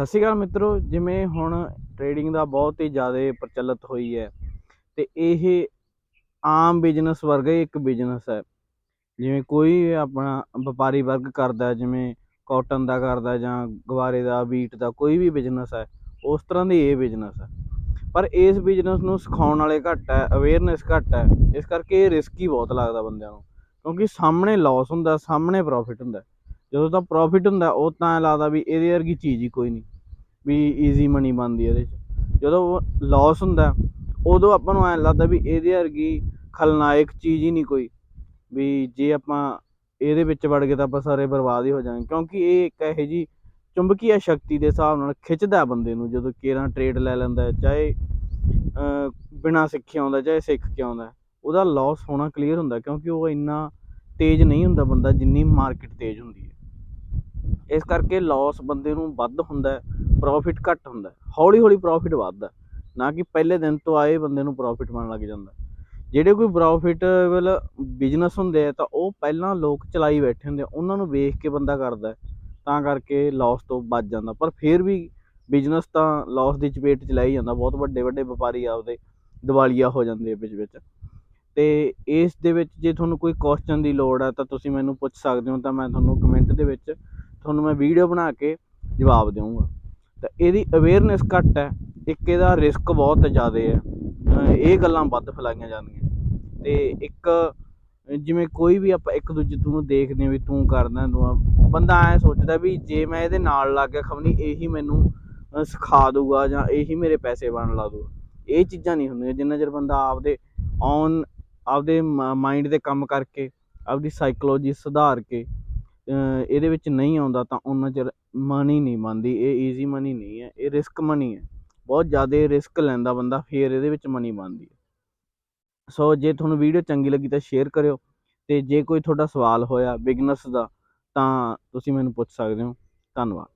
ਸਤਿ ਸ਼੍ਰੀ ਅਕਾਲ ਮਿੱਤਰੋ, ਜਿਵੇਂ ਹੁਣ ਟ੍ਰੇਡਿੰਗ ਦਾ ਬਹੁਤ ਹੀ ਜ਼ਿਆਦਾ ਪ੍ਰਚਲਿਤ ਹੋਈ ਹੈ ਤੇ ਇਹ ਆਮ ਬਿਜ਼ਨਸ ਵਰਗਾ ਹੀ ਇੱਕ ਬਿਜ਼ਨਸ ਹੈ। ਜਿਵੇਂ ਕੋਈ ਆਪਣਾ ਵਪਾਰੀ ਵਰਗ ਕਰਦਾ ਜਿਵੇਂ ਕਾਟਨ ਦਾ ਕਰਦਾ ਜਾਂ ਗਵਾਰੇ ਦਾ ਵੀਟ ਦਾ, ਕੋਈ ਵੀ ਬਿਜ਼ਨਸ ਹੈ, ਉਸ ਤਰ੍ਹਾਂ ਦੀ ਇਹ ਬਿਜ਼ਨਸ ਹੈ। ਪਰ ਇਸ ਬਿਜ਼ਨਸ ਨੂੰ ਸਿਖਾਉਣ ਵਾਲੇ ਘੱਟ ਹੈ ਅਵੇਅਰਨੈਸ ਘੱਟ ਹੈ, ਇਸ ਕਰਕੇ ਇਹ ਰਿਸਕੀ ਬਹੁਤ ਲੱਗਦਾ ਬੰਦਿਆਂ ਨੂੰ, ਕਿਉਂਕਿ ਸਾਹਮਣੇ ਲਾਸ ਹੁੰਦਾ, ਸਾਹਮਣੇ ਪ੍ਰੋਫਿਟ ਹੁੰਦਾ। ਜਦੋਂ ਤਾਂ ਪ੍ਰੋਫਿਟ ਹੁੰਦਾ, ਉਹ ਤਾਂ ਐਂ ਲੱਗਦਾ ਵੀ ਇਹਦੇ ਵਰਗੀ ਚੀਜ਼ ਹੀ ਕੋਈ ਨਹੀਂ। ਵੀ ਈਜ਼ੀ ਮਨੀ ਬਣਦੀ ਇਹਦੇ 'ਚ। ਜਦੋਂ ਲਾਸ ਹੁੰਦਾ ਉਦੋਂ ਆਪਾਂ ਨੂੰ ਐਂ ਲੱਗਦਾ ਵੀ ਇਹਦੇ ਵਰਗੀ ਖਲਨਾਇਕ ਚੀਜ਼ ਹੀ ਨਹੀਂ ਕੋਈ। ਵੀ ਜੇ ਆਪਾਂ ਇਹਦੇ ਵਿੱਚ ਵੜ ਗਏ ਤਾਂ ਆਪਾਂ ਸਾਰੇ ਬਰਬਾਦ ਹੀ ਹੋ ਜਾਵਾਂਗੇ। ਕਿਉਂਕਿ ਇਹ ਇੱਕ ਇਹੋ ਜੀ ਚੁੰਬਕੀय ਸ਼ਕਤੀ ਦੇ ਹਿਸਾਬ ਨਾਲ ਖਿੱਚਦਾ ਬੰਦੇ ਨੂੰ ਜਦੋਂ ਕੇਰਾਂ ਟ੍ਰੇਡ ਲੈ ਲੈਂਦਾ ਚਾਹੇ ਅਹ, ਬਿਨਾਂ ਸਿੱਖੇ ਆਉਂਦਾ ਚਾਹੇ ਸਿੱਖ ਕੇ ਆਉਂਦਾ ਉਹਦਾ ਲਾਸ ਹੋਣਾ ਕਲੀਅਰ ਹੁੰਦਾ ਕਿਉਂਕਿ ਉਹ ਇੰਨਾ ਤੇਜ਼ ਨਹੀਂ ਹੁੰਦਾ ਬੰਦਾ ਜਿੰਨੀ ਮਾਰਕੀਟ ਤੇਜ਼ ਹੁੰਦੀ ਹੈ। ਇਸ ਕਰਕੇ ਲਾਸ ਬੰਦੇ ਨੂੰ ਵੱਧ ਹੁੰਦਾ ਪ੍ਰੋਫਿਟ ਘੱਟ ਹੁੰਦਾ ਹੌਲੀ ਹੌਲੀ ਪ੍ਰੋਫਿਟ ਵੱਧਦਾ ਨਾ ਕਿ ਪਹਿਲੇ ਦਿਨ ਤੋਂ ਆਏ ਬੰਦੇ ਨੂੰ ਪ੍ਰੋਫਿਟ ਬਣਨ ਲੱਗ ਜਾਂਦਾ ਜਿਹੜੇ ਕੋਈ ਪ੍ਰੋਫਿਟੇਬਲ ਬਿਜ਼ਨਸ ਹੁੰਦੇ ਆ ਤਾਂ ਉਹ ਪਹਿਲਾਂ ਲੋਕ ਚਲਾਈ ਬੈਠੇ ਹੁੰਦੇ ਆ। ਉਹਨਾਂ ਨੂੰ ਵੇਖ ਕੇ ਬੰਦਾ ਕਰਦਾ ਤਾਂ ਕਰਕੇ ਲਾਸ ਤੋਂ ਬਚ ਜਾਂਦਾ। ਪਰ ਫਿਰ ਵੀ ਬਿਜ਼ਨਸ ਤਾਂ ਲਾਸ ਦੀ ਚਪੇਟ ਚ ਲੈ ਹੀ ਜਾਂਦਾ। ਬਹੁਤ ਵੱਡੇ ਵੱਡੇ ਵਪਾਰੀ ਆਪਦੇ ਦਿਵਾਲੀਆ ਹੋ ਜਾਂਦੇ ਵਿੱਚ ਵਿੱਚ। ਤੇ ਇਸ ਦੇ ਵਿੱਚ ਜੇ ਤੁਹਾਨੂੰ ਕੋਈ ਕੁਐਸਚਨ ਦੀ ਲੋੜ ਹੈ ਤਾਂ ਤੁਸੀਂ ਮੈਨੂੰ ਪੁੱਛ ਸਕਦੇ ਹੋ ਤਾਂ ਮੈਂ ਤੁਹਾਨੂੰ ਕਮੈਂਟ ਦੇ ਵਿੱਚ ਤੁਹਾਨੂੰ ਮੈਂ ਵੀਡੀਓ ਬਣਾ ਕੇ ਜਵਾਬ ਦੇਵਾਂਗਾ। ਤਾਂ ਇਹਦੀ ਅਵੇਅਰਨੈਸ ਘੱਟ ਹੈ, ਇੱਕ ਇਹਦਾ ਰਿਸਕ ਬਹੁਤ ਜ਼ਿਆਦਾ ਹੈ। ਇਹ ਗੱਲਾਂ ਵੱਧ ਫੈਲਾਈਆਂ ਜਾਂਦੀਆਂ ਤੇ ਇੱਕ ਜਿਵੇਂ ਕੋਈ ਵੀ ਆਪਾਂ ਇੱਕ ਦੂਜੇ ਨੂੰ ਦੇਖਦੇ ਹਾਂ ਵੀ ਤੂੰ ਕਰਦਾ, ਤੂੰ ਬੰਦਾ ਐ ਸੋਚਦਾ ਵੀ ਜੇ ਮੈਂ ਇਹਦੇ ਨਾਲ ਲੱਗ ਗਿਆ ਖਮਣੀ ਇਹੀ ਮੈਨੂੰ ਸਿਖਾ ਦੂਗਾ ਜਾਂ ਇਹੀ ਮੇਰੇ ਪੈਸੇ ਬਣ ਲਾ ਦੂਗਾ ਇਹ ਚੀਜ਼ਾਂ ਨਹੀਂ ਹੁੰਦੀਆਂ, ਜਿੰਨਾ ਚਿਰ ਬੰਦਾ ਆਪਦੇ ਔਨ ਆਪਦੇ ਮਾਈਂਡ ਦੇ ਕੰਮ ਕਰਕੇ, ਆਪਦੀ ਸਾਈਕੋਲੋਜੀ ਸੁਧਾਰ ਕੇ ਇਹਦੇ ਵਿੱਚ ਨਹੀਂ ਆਉਂਦਾ ਤਾਂ ਉਹਨਾਂ ਚਿਰ ਮਨੀ ਨਹੀਂ ਬਣਦੀ। ਇਹ ਈਜ਼ੀ ਮਨੀ ਨਹੀਂ ਹੈ, ਇਹ ਰਿਸਕ ਮਨੀ ਹੈ। ਬਹੁਤ ਜ਼ਿਆਦਾ ਰਿਸਕ ਲੈਂਦਾ ਬੰਦਾ, ਫਿਰ ਇਹਦੇ ਵਿੱਚ ਮਨੀ ਬਣਦੀ ਹੈ। ਸੋ ਜੇ ਤੁਹਾਨੂੰ ਵੀਡੀਓ ਚੰਗੀ ਲੱਗੀ ਤਾਂ ਸ਼ੇਅਰ ਕਰਿਓ ਤੇ ਜੇ ਕੋਈ ਤੁਹਾਡਾ ਸਵਾਲ ਹੋਇਆ ਬਿਗਨਸ ਦਾ ਤਾਂ ਤੁਸੀਂ ਮੈਨੂੰ ਪੁੱਛ ਸਕਦੇ ਹੋ। ਧੰਨਵਾਦ।